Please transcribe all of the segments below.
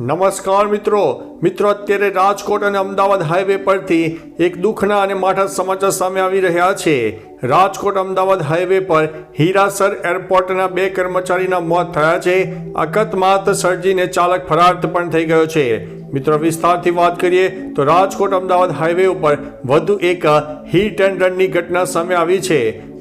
નમસ્કાર મિત્રો. મિત્રો, અત્યારે રાજકોટ અને અમદાવાદ હાઈવે પરથી એક દુઃખના અને માઠા સમાચાર સામે આવી રહ્યા છે. રાજકોટ, અમદાવાદ હાઈવે પર હીરાસર એરપોર્ટના બે કર્મચારીના મોત થયા છે. અકસ્માત સર્જીને ચાલક ફરાર પણ થઈ ગયો છે. મિત્રો વિસ્તારથી વાત કરીએ તો રાજકોટ અમદાવાદ હાઈવે ઉપર વધુ એક હિટ એન્ડ રનની ઘટના સામે આવી છે.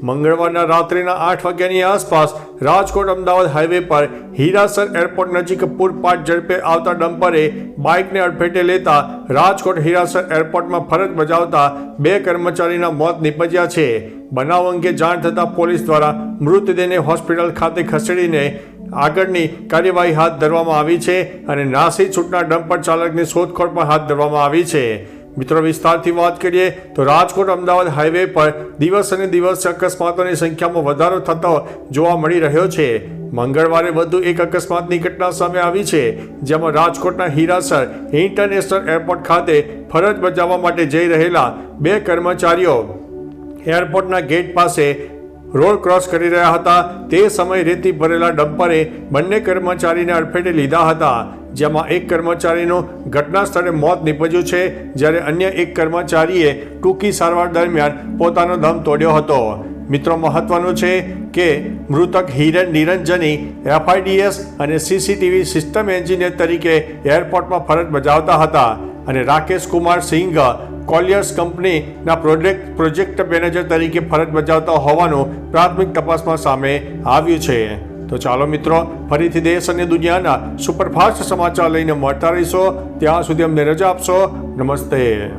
મંગળવારના રાત્રિના આઠ વાગ્યાની આસપાસ રાજકોટ અમદાવાદ હાઈવે પર હીરાસર એરપોર્ટ નજીક પૂરપાટ ઝડપે આવતા ડમ્પરે બાઇકને અડફેટે લેતા રાજકોટ હીરાસર એરપોર્ટમાં ફરજ બજાવતા બે કર્મચારીના મોત નીપજ્યા છે. બનાવ અંગે જાણ થતાં પોલીસ દ્વારા મૃતદેહને હોસ્પિટલ ખાતે ખસેડીને આગળની કાર્યવાહી હાથ ધરવામાં આવી છે અને નાસી છૂટના ડમ્પર ચાલકની શોધખોળ પણ હાથ ધરવામાં આવી છે. મિત્રો, વિસ્તારથી વાત કરીએ તો રાજકોટ અમદાવાદ હાઈવે પર દિવસ અને દિવસ અકસ્માતોની સંખ્યામાં વધારો થતો જોવા મળી રહ્યો છે. મંગળવારે વધુ એક અકસ્માતની ઘટના સામે આવી છે, જેમાં રાજકોટના હીરાસર ઇન્ટરનેશનલ એરપોર્ટ ખાતે ફરજ બજાવવા માટે જઈ રહેલા બે કર્મચારીઓ એરપોર્ટના ગેટ પાસે રોડ ક્રોસ કરી રહ્યા હતા. તે સમયે રેતી ભરેલા ડમ્પરે બંને કર્મચારીને અડફેટે લીધા હતા, જેમાં એક કર્મચારીનું ઘટના સ્થળે મોત નીપજ્યું છે, જ્યારે અન્ય એક કર્મચારીએ ટૂંકી સારવાર દરમિયાન પોતાનો દમ તોડ્યો હતો. મિત્રો, મહત્વનું છે કે મૃતક હિરન નિરંજની એફઆઈડીએસ અને સીસીટીવી સિસ્ટમ એન્જિનિયર તરીકે એરપોર્ટમાં ફરજ બજાવતા હતા અને રાકેશ કુમાર સિંઘ કોલિયર્સ કંપનીના પ્રોજેક્ટ પ્રોજેક્ટ મેનેજર તરીકે ફરજ બજાવતા હોવાનું પ્રાથમિક તપાસમાં સામે આવ્યું છે. તો ચાલો મિત્રો, ફરીથી દેશ અને દુનિયાના સુપરફાસ્ટ સમાચાર લઈને મળતા રહીશો. ત્યાં સુધી અમને રજા આપશો. નમસ્તે.